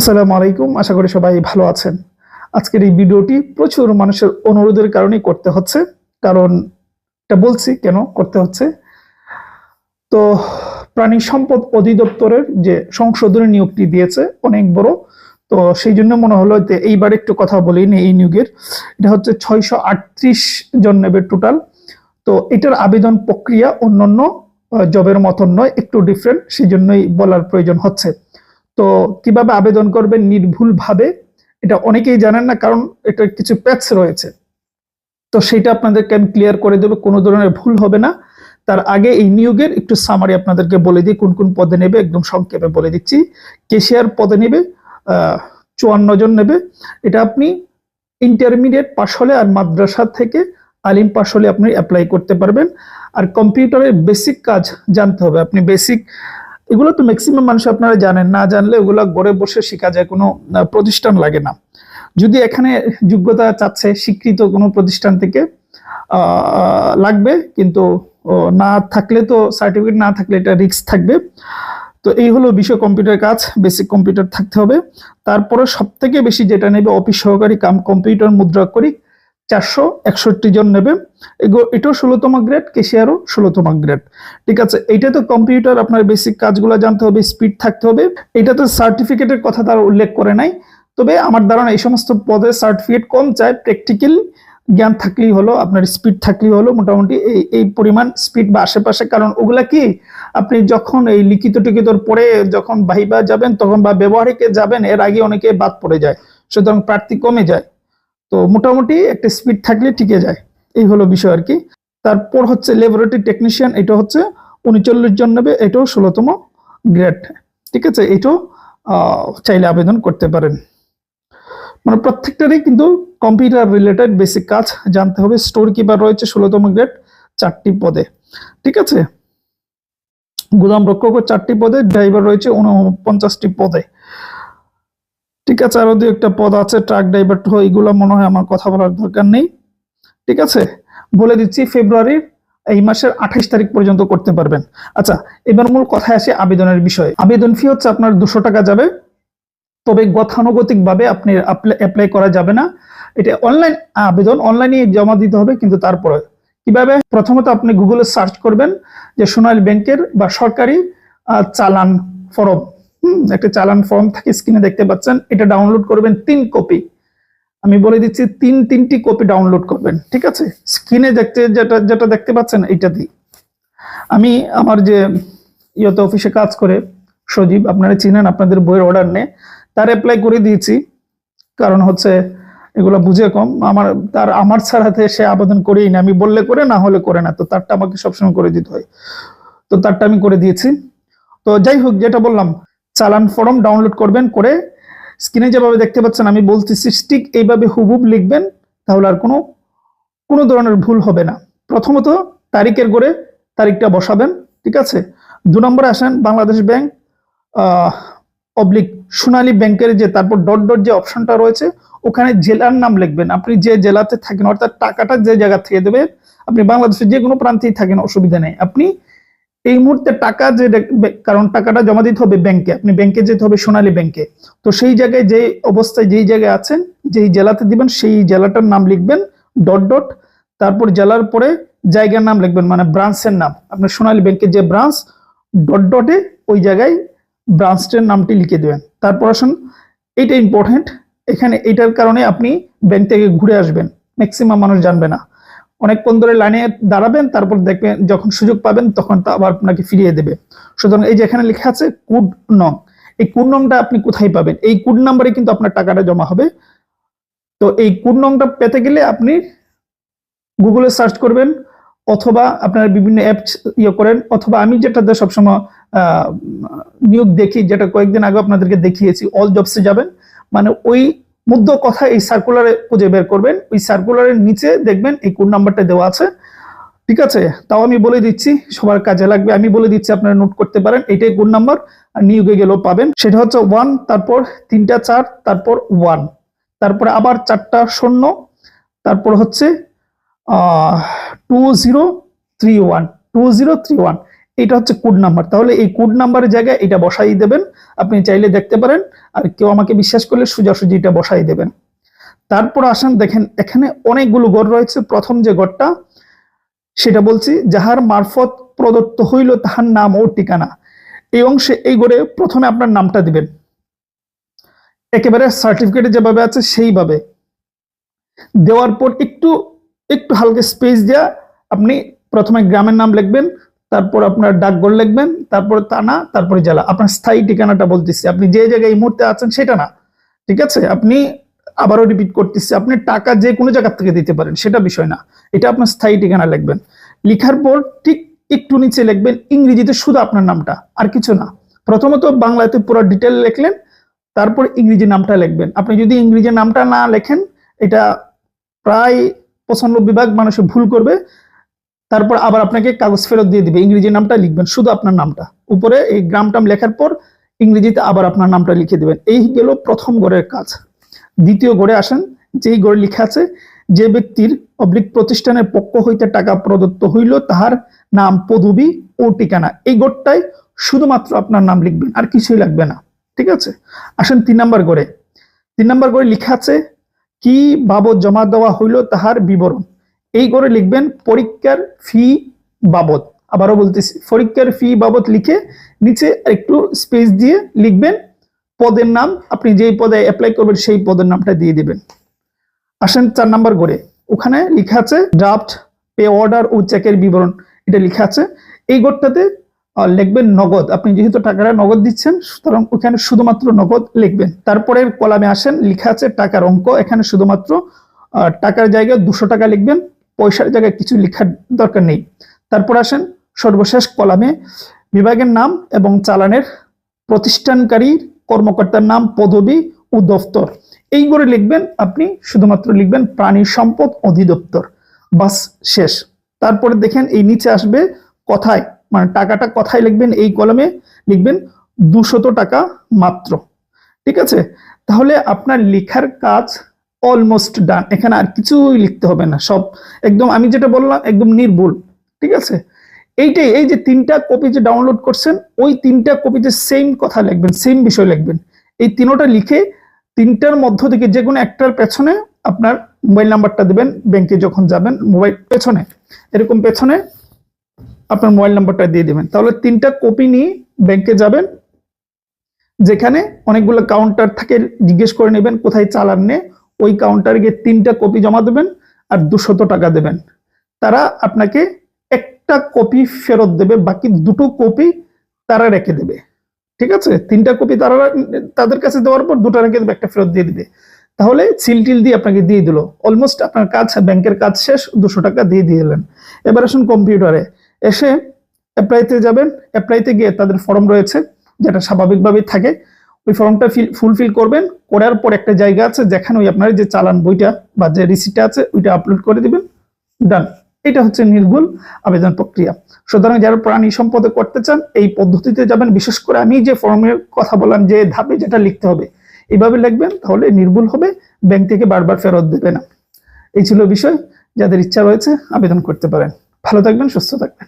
আসসালামু আলাইকুম, আশা করি সবাই ভালো আছেন। আজকের এই ভিডিওটি প্রচুর মানুষের অনুরোধের কারণেই করতে হচ্ছে, কারণ এটা বলছি কেন করতে হচ্ছে। তো প্রাণী সম্পদ অধিদপ্তরের যে সংশোধনী নিয়োগটি দিয়েছে অনেক বড়, তো সেই জন্য মনে হলো যে এইবার একটু কথা বলি নি এই নিয়োগের। এটা হচ্ছে ছয়শো আটত্রিশ জন নেবে টোটাল। তো এটার আবেদন প্রক্রিয়া অন্যান্য জবের মতন নয়, একটু ডিফারেন্ট সেই জন্যই বলার প্রয়োজন হচ্ছে। তো কীভাবে আবেদন করবেন নির্ভুলভাবে, এটা অনেকেই জানেন না, কারণ এটা কিছু প্যাচ রয়েছে। তো সেটা আপনাদেরকে আমি ক্লিয়ার করে দেবো, কোনো ধরনের ভুল হবে না। তার আগে এই নিয়োগের একটু সামারি আপনাদেরকে বলে দিই, কোন কোন পদে নেবে, একদম সংক্ষেপে বলে দিচ্ছি। কেশিয়ার পদে নেবে চুয়ান্ন জন নেবে। এটা আপনি ইন্টারমিডিয়েট পাশ হলে আর মাদ্রাসা থেকে আলিম পাশ হলে আপনি অ্যাপ্লাই করতে পারবেন। আর কম্পিউটারের বেসিক কাজ জানতে হবে। আপনি বেসিক এগুলো তো ম্যাক্সিমাম মানুষ আপনারা জানেন, না জানলে ওগুলো ঘরে বসে শেখা যায়, কোনো প্রতিষ্ঠান লাগে না। যদি এখানে যোগ্যতা চাচ্ছে, স্বীকৃত কোনো প্রতিষ্ঠান থেকে লাগবে, কিন্তু না থাকলে তো সার্টিফিকেট না থাকলে এটা রিস্ক থাকবে। তো এই হলো বিষয় কম্পিউটার কাজ বেসিক কম্পিউটার থাকতে হবে। তারপরে সব থেকে বেশি যেটা নেবে অফিস সহকারী কাম কম্পিউটার মুদ্রা করি। চারশো একষট্টি জন নেবে। এটাও ষোলোতম গ্রেড কেশিয়ারও ষোলোতম গ্রেড ঠিক আছে এটা তো কম্পিউটার আপনার বেসিক কাজগুলো জানতে হবে স্পিড থাকতে হবে। এটা তো সার্টিফিকেটের কথা তারা উল্লেখ করে নাই। তবে আমার ধারণা এই সমস্ত পদে সার্টিফিকেট কম চায় প্র্যাকটিক্যাল জ্ঞান থাকলেই হলো, আপনার স্পিড থাকলেই হলো, মোটামুটি এই এই পরিমাণ স্পিড বা আশেপাশে। কারণ ওগুলা কি, আপনি যখন এই লিখিত টিকিতর পরে যখন বাহিবা যাবেন, তখন বা ব্যবহারিকে যাবেন, এর আগে অনেকে বাদ পড়ে যায়। সুতরাং প্রার্থী কমে যায়। তো মোটামুটি একটা স্পিড থাকলে টিকে যায়। এই হলো বিষয় আর কি। তারপর হচ্ছে ল্যাবরেটরি টেকনিশিয়ান এটা হচ্ছে উনচল্লিশ জন নেবে, এটাও ষোলোতম গ্রেড ঠিক আছে? এটাও চাইলে আবেদন করতে পারেন। মানে প্রত্যেকটারই কিন্তু কম্পিউটার রিলেটেড বেসিক কাজ জানতে হবে। স্টোর কিপার রয়েছে ষোলোতম গ্রেড চারটি পদে। ঠিক আছে? গুদাম রক্ষক চারটি পদে ড্রাইভার রয়েছে উনপঞ্চাশটি পদে। ঠিক আছে, আরও দু একটা পদ আছে ট্রাক ড্রাইভার এইগুলো মনে হয় আমার কথা বলার দরকার নেই। ঠিক আছে, বলে দিচ্ছি ফেব্রুয়ারির এই মাসের আঠাইশ তারিখ পর্যন্ত করতে পারবেন। আচ্ছা এবার মূল কথায় আসে আবেদনের বিষয়ে। আবেদন ফি হচ্ছে আপনার দুশো টাকা যাবে, তবে গতানুগতিক ভাবে আপনি অ্যাপ্লাই করা যাবে না। এটা অনলাইন আবেদন অনলাইনে জমা দিতে হবে, কিন্তু তারপরে। কীভাবে? প্রথমত আপনি গুগলে সার্চ করবেন যে সোনালী ব্যাংকের বা সরকারি চালান ফরম। একটা চালান ফর্ম থাকে স্ক্রিনে দেখতে পাচ্ছেন, এটা ডাউনলোড করবেন তিন কপি আমি বলে দিচ্ছি, তিন তিনটি কপি ডাউনলোড করবেন, ঠিক আছে? স্ক্রিনে দেখতে, যেটা যেটা দেখতে পাচ্ছেন, এইটা দিই আমি আমার যে ইয়তে অফিসে কাজ করে, সজীব, আপনারা চিনেন, আপনাদের বইয়ের অর্ডার নেই তার অ্যাপ্লাই করে দিয়েছি। কারণ হচ্ছে, এগুলো বুঝে কম। আমার, তার, আমার ছাড়াতে সে আবেদন করেই না আমি বললে করে, না হলে করে না। তো তারটা আমাকে সবসময় করে দিতে হয়। তো তারটা আমি করে দিয়েছি। তো যাই হোক, যেটা বললাম চালান ফর্ম ডাউনলোড করবেন করে স্ক্রিনে যেভাবে দেখতে পাচ্ছেন আমি বলতেছি, ঠিক এইভাবে হুবহুব লিখবেন, তাহলে আর কোনো কোনো ধরনের ভুল হবে না। প্রথমত তারিখের করে তারিখটা বসাবেন, ঠিক আছে? দু নম্বরে আসেন বাংলাদেশ ব্যাংক অবলিক সোনালী ব্যাংকের যে, তারপর ডট ডট যে অপশনটা রয়েছে, ওখানে জেলার নাম লিখবেন। আপনি যে জেলাতে থাকেন, অর্থাৎ টাকাটা যে জায়গা থেকে দেবেন আপনি বাংলাদেশের যে কোনো প্রান্তেই থাকেন, অসুবিধা নেই। আপনি এই মুহূর্তে টাকা যে কারণ টাকাটা জমা দিতে হবে ব্যাংকে, আপনি ব্যাংকে যেতে হবে সোনালী ব্যাংকে। তো সেই জায়গায় যে অবস্থায় যেই জায়গায় আছেন, যেই জেলাতে দিবেন, সেই জেলাটার নাম লিখবেন, ডট ডট, তারপর জেলার পরে জায়গার নাম লিখবেন মানে ব্রাঞ্চের নাম। আপনার সোনালী ব্যাংকের যে ব্রাঞ্চ, ডট ডটে ওই জায়গায় ব্রাঞ্চটার নামটি লিখে দেবেন। তারপর আসুন এটা ইম্পর্টেন্ট এখানে এটার কারণে আপনি ব্যাংক থেকে ঘুরে আসবেন। ম্যাক্সিমাম মানুষ জানবে না। অনেকক্ষণ ধরে লাইনে দাঁড়াবেন, তারপর দেখবেন যখন সুযোগ পাবেন তখন তা আবার আপনাকে ফিরিয়ে দেবে। সুতরাং এই যে এখানে লেখা আছে কুড নং এই কুড নংটা আপনি কোথায় পাবেন? এই কুড নাম্বারে কিন্তু আপনার টাকাটা জমা হবে। তো এই কুড নংটা পেতে গেলে আপনি গুগলে সার্চ করবেন, অথবা আপনারা বিভিন্ন অ্যাপ ইয়ে করেন, অথবা আমি যেটাতে সবসময় নিয়োগ দেখি, যেটা কয়েকদিন আগে আপনাদেরকে দেখিয়েছি অল জবসে যাবেন। মানে ওই মধ্য কথা এই সার্কুলারে খুঁজে বের করবেন। ওই সার্কুলারের নিচে দেখবেন এই কোড নাম্বারটা দেওয়া আছে। ঠিক আছে? তাও আমি বলে দিচ্ছি, সবার কাজে লাগবে। আমি বলে দিচ্ছি, আপনারা নোট করতে পারেন। এটাই কোড নাম্বার। আর নিয়োগে গেলেও পাবেন। সেটা হচ্ছে ওয়ান তারপর তিনটা, চার, তারপর ওয়ান তারপরে আবার চারটা শূন্য। তারপর হচ্ছে two zero three one two zero three one এটা হচ্ছে কোড নাম্বার তাহলে এই কোড নাম্বারের জায়গায় এটা বসাই দেবেন। আপনি চাইলে দেখতে পারেন, আর কেউ আমাকে বিশ্বাস করলে সোজাসুজি এটা বসাই দেবেন। তারপর আসেন, দেখেন এখানে অনেকগুলো গড় রয়েছে। প্রথম যে গড়টা, সেটা বলছি, যাহার মারফত প্রদত্ত হইল তাহার নাম ও ঠিকানা। এই অংশে, এই গড়ে প্রথমে আপনার নামটা দিবেন। একেবারে সার্টিফিকেটে যেভাবে আছে, সেইভাবে। দেওয়ার পর একটু একটু হালকা স্পেস দেওয়া আপনি প্রথমে গ্রামের নাম লিখবেন তারপর আপনার ডাকঘর লিখবেন, তারপর থানা, তারপরে জেলা। আপনার স্থায়ী ঠিকানাটা বলতেছি। আপনি যে জায়গায় এই মুহূর্তে আছেন সেটা না। ঠিক আছে? আপনি আবারও রিপিট করতেছি, আপনি টাকা যে কোনো জায়গা থেকে দিতে পারেন, সেটা বিষয় না। এটা আপনার স্থায়ী ঠিকানা লিখবেন। লিখার পর ঠিক একটু নিচে লিখবেন, ইংরেজিতে শুধু আপনার নামটা, আর কিছু না। প্রথমত বাংলাতে পুরো ডিটেল লিখলেন, তারপর ইংরেজি নামটা লিখবেন। আপনি যদি ইংরেজি নামটা না লেখেন, এটা প্রায় পঁচানব্বই ভাগ মানুষ ভুল করবে। তারপর আবার আপনাকে কাগজ ফেরত দিয়ে দিবে। ইংরেজি নামটা লিখবেন, শুধু আপনার নামটা। উপরে এই গ্রামটাম লেখার পর ইংরেজিতে আবার আপনার নামটা লিখে দিবেন। এই গেল প্রথম গড়ের কাজ। দ্বিতীয় গড়ে আসেন, যেই গড়ে লেখা আছে, যে ব্যক্তির অবলিক প্রতিষ্ঠানের পক্ষ হইতে টাকা প্রদত্ত হইল, তাহার নাম পদবি ও ঠিকানা। এই গড়টাই শুধুমাত্র আপনার নাম লিখবেন, আর কিছুই লাগবে না। ঠিক আছে? আসেন তিন নাম্বার গড়ে। তিন নাম্বার গড়ে লেখা আছে, কি বাবদ জমা দেওয়া হইল তাহার বিবরণ। এই করে লিখবেন পরীক্ষার ফি বাবদ। আবারও বলতেছি, পরীক্ষার ফি বাবদ লিখে নিচে একটু স্পেস দিয়ে লিখবেন, পদের নাম, আপনি যেই পদে অ্যাপ্লাই করবেন সেই পদের নামটা দিয়ে দিবেন। আসেন চার নাম্বার করে, ওখানে লেখা আছে ড্রাফট পে অর্ডার ও চেকের বিবরণ, এটা লেখা আছে। এই গোটটাতে লিখবেন নগদ, আপনি যেহেতু টাকাটা নগদ দিচ্ছেন, সুতরাং ওখানে শুধুমাত্র নগদ লিখবেন। তারপরে কলামে আসেন, লেখা আছে টাকার অঙ্ক, এখানে শুধুমাত্র টাকার জায়গায় দুশো টাকা লিখবেন পয়সার জায়গায় কিছু লেখার দরকার নেই। তারপর আসেন সর্বশেষ কলামে, বিভাগের নাম এবং চালানের প্রতিষ্ঠানকারী কর্মকর্তার নাম, পদবি ও দপ্তর এই করে লিখবেন আপনি, শুধুমাত্র লিখবেন প্রাণী সম্পদ অধিদপ্তর। বাস শেষ। তারপরে দেখেন এই নিচে আসবে কথায় মানে টাকাটা কথায় লিখবেন এই কলমে, লিখবেন দুশত টাকা মাত্র। ঠিক আছে? তাহলে আপনার লেখার কাজ অলমোস্ট ডান এখানে আর কিছুই লিখতে হবে না, সব একদম আমি যেটা বললাম, একদম নির্ভুল, ঠিক আছে? এইটাই, এই যে তিনটা কপি যে ডাউনলোড করছেন, ওই তিনটা কপিতে সেম কথা লিখবেন সেম বিষয় লিখবেন। এই তিনোটা লিখে তিনটার মধ্য থেকে যে কোনো একটার পেছনে আপনার মোবাইল নাম্বারটা দেবেন, ব্যাংকে যখন যাবেন, মোবাইল পেছনে, এরকম পেছনে আপনার মোবাইল নাম্বারটা দিয়ে দেবেন। তাহলে তিনটা কপি নিয়ে ব্যাংকে যাবেন, যেখানে অনেকগুলো কাউন্টার থাকে, জিজ্ঞেস করে নেবেন কোথায় চালান নে ওই কাউন্টারে গিয়ে তিনটা কপি জমা দেবেন আর দুশত টাকা দেবেন। তারা আপনাকে একটা কপি ফেরত দেবে, বাকি দুটো কপি তারা রেখে দেবে। ঠিক আছে? তিনটা কপি তারা তাদের কাছে দেওয়ার পর দুটো রেখে দেবে, একটা ফেরত দিয়ে দিবে। তাহলে সিল টিল দিয়ে আপনাকে দিয়ে দিল। অলমোস্ট আপনার কাজ, ব্যাংকের কাজ শেষ, দুশো টাকা দিয়ে দিলেন এবার আসুন কম্পিউটারে। এসে অ্যাপ্লাইতে যাবেন। অ্যাপ্লাইতে গিয়ে তাদের ফর্ম রয়েছে, যেটা স্বাভাবিকভাবেই থাকে। ওই ফর্মটা ফিল ফুলফিল করবেন, করার পর একটা জায়গা আছে যেখানে ওই আপনার যে চালান বইটা বা যে রিসিটটা আছে, ওইটা আপলোড করে দিবেন। ডান এটা হচ্ছে নির্ভুল আবেদন প্রক্রিয়া। সুতরাং যারা প্রাণী সম্পদে করতে চান, এই পদ্ধতিতে যাবেন। বিশেষ করে আমি যে ফর্মের কথা বললাম, যে ধাপে যেটা লিখতে হবে, এইভাবে লিখবেন, তাহলে নির্ভুল হবে ব্যাংক থেকে বারবার ফেরত দেবে না। এই ছিল বিষয়। যাদের ইচ্ছা রয়েছে, আবেদন করতে পারেন। ভালো থাকবেন, সুস্থ থাকবেন।